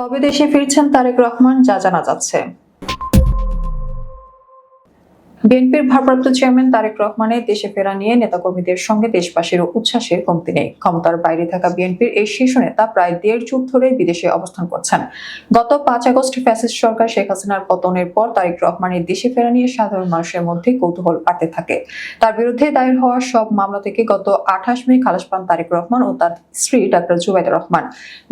কবে দেশে ফিরছেন তারেক রহমান যা জানা যাচ্ছে। বিএনপির ভারপ্রাপ্ত চেয়ারম্যান তারেক রহমানের দেশে ফেরা নিয়ে নেতাকর্মীদের সঙ্গে দেশবাসীর উচ্ছ্বাসের কমতি নেই। ক্ষমতার বাইরে থাকা বিএনপির এই শীর্ষ নেতা প্রায় দেড় যুগ ধরে বিদেশে অবস্থান করছেন। গত পাঁচ আগস্ট ফ্যাসিস্ট সরকার শেখ হাসিনার পতনের পর তারেক রহমানের দেশে ফেরা নিয়ে সাধারণ মানুষের মধ্যে কৌতূহল বাড়তে থাকে। তার বিরুদ্ধে দায়ের হওয়া সব মামলা থেকে গত আঠাশ মে খালাস পান তারেক রহমান ও তার স্ত্রী ডাক্তার জুবাইদা রহমান।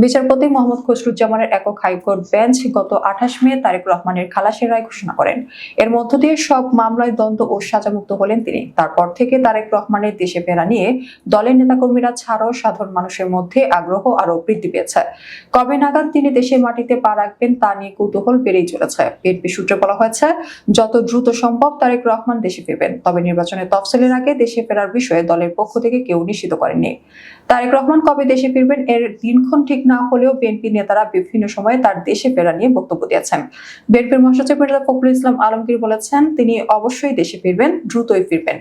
বিচারপতি মোহাম্মদ খসরুজ্জামানের একক হাইকোর্ট বেঞ্চ গত আঠাশ মে তারেক রহমানের খালাসের রায় ঘোষণা করেন। এর মধ্য দিয়ে সব মামলায় দ্বন্দ্ব ও সাজামুক্ত হলেন তিনি। তারপর থেকে তারেক রহমানের দেশে ফেরা নিয়ে দলের নেতাকর্মীরা ছাড়াও সাধারণ মানুষের মধ্যে আগ্রহ আরও বৃদ্ধি পেয়েছে। কবে নাগাদ তিনি দেশের মাটিতে পা রাখবেন তা নিয়ে কৌতূহল বেড়েই চলেছে। বিএনপি সূত্রে বলা হয়েছে, যত দ্রুত সম্ভব তারেক রহমান দেশে ফিরবেন। তবে নির্বাচনের তফসিলের আগে দেশে ফেরার বিষয়ে দলের পক্ষ থেকে কেউ নিশ্চিত করেননি। তারেক রহমান কবে দেশে ফিরবেন এর দিনক্ষণ ঠিক না হলেও বিএনপি নেতারা বিভিন্ন সময়ে তার দেশে ফেরা নিয়ে বক্তব্য দিয়েছেন। বিএনপির মহাসচিব মির্জা ফখরুল ইসলাম আলমগীর বলেছেন, তিনি অবশ্যই দেশে ফিরবেন, দ্রুতই ফিরবেন।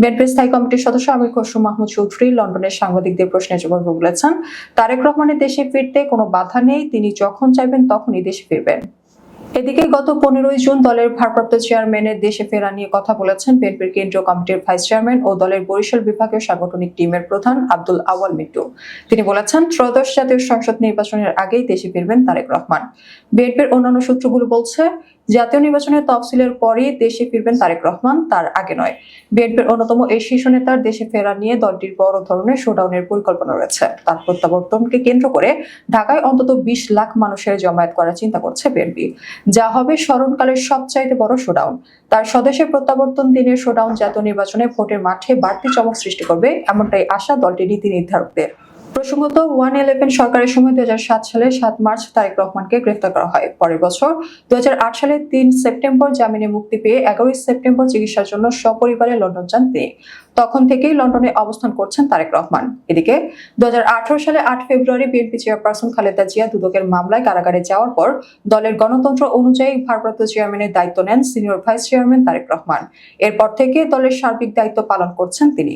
বিএনপির স্থায়ী কমিটির সদস্য আমির খসরু মাহমুদ চৌধুরী, লন্ডনের সাংবাদিকদের প্রশ্নের জবাবে বলেছেন, তারেক রহমানের দেশে ফিরতে কোনো বাধা নেই, তিনি যখন চাইবেন তখনই দেশে ফিরবেন। এদিকে গত পনেরোই জুন দলের ভারপ্রাপ্ত চেয়ারম্যানের দেশে ফেরা নিয়ে কথা বলেছেন বিএনপির কেন্দ্রীয় কমিটির ভাইস চেয়ারম্যান ও দলের বরিশাল বিভাগীয় সাংগঠনিক টিমের প্রধান আব্দুল আওয়াল মিন্টু তিনি বলেছেন, ত্রয়োদশ জাতীয় সংসদ নির্বাচনের আগেই দেশে ফিরবেন তারেক রহমান। বিএনপির অন্যান্য সূত্রগুলো বলছে জাতীয় নির্বাচনের তফসিলের পরই দেশে ফিরবেন তারেক রহমান, তার আগে নয়। বিএনপির অন্যতম এই শীর্ষ নেতার দেশে ফেরা নিয়ে দলটির বড় ধরনের শোডাউনের পরিকল্পনা রয়েছে। তার প্রত্যাবর্তনকে কেন্দ্র করে ঢাকায় অন্তত বিশ লাখ মানুষের জমায়েত করার চিন্তা করছে বিএনপি। যা হবে স্মরণকালের সবচাইতে বড় শোডাউন। তার স্বদেশে প্রত্যাবর্তন দিনের শোডাউন জাতীয় নির্বাচনে ভোটের মাঠে বাড়তি চমক সৃষ্টি করবে, এমনটাই আশা দলটির নীতি নির্ধারকদের প্রসঙ্গত, ওয়ান ইলেভেন সরকারের সময় দুই সালে সাত মার্চ তারেক রহমানকে গ্রেফতার করা হয়। পরের বছর দুই সালে তিন সেপ্টেম্বর জামিনে মুক্তি পেয়ে এগারোই সেপ্টেম্বর চিকিৎসার জন্য সপরিবারে লন্ডন যান তিনি। তখন থেকেই লন্ডনে অবস্থান করছেন তারেক রহমান। এদিকে দুহাজার আঠারো সালে আট ফেব্রুয়ারি বিএনপি চেয়ারপারসন খালেদা জিয়া দুদকের মামলায় কারাগারে যাওয়ার পর দলের গণতন্ত্র অনুযায়ী ভারপ্রাপ্ত চেয়ারম্যানের দায়িত্ব নেন senior vice chairman Tarique Rahman. এরপর থেকে দলের সার্বিক দায়িত্ব পালন করছেন তিনি।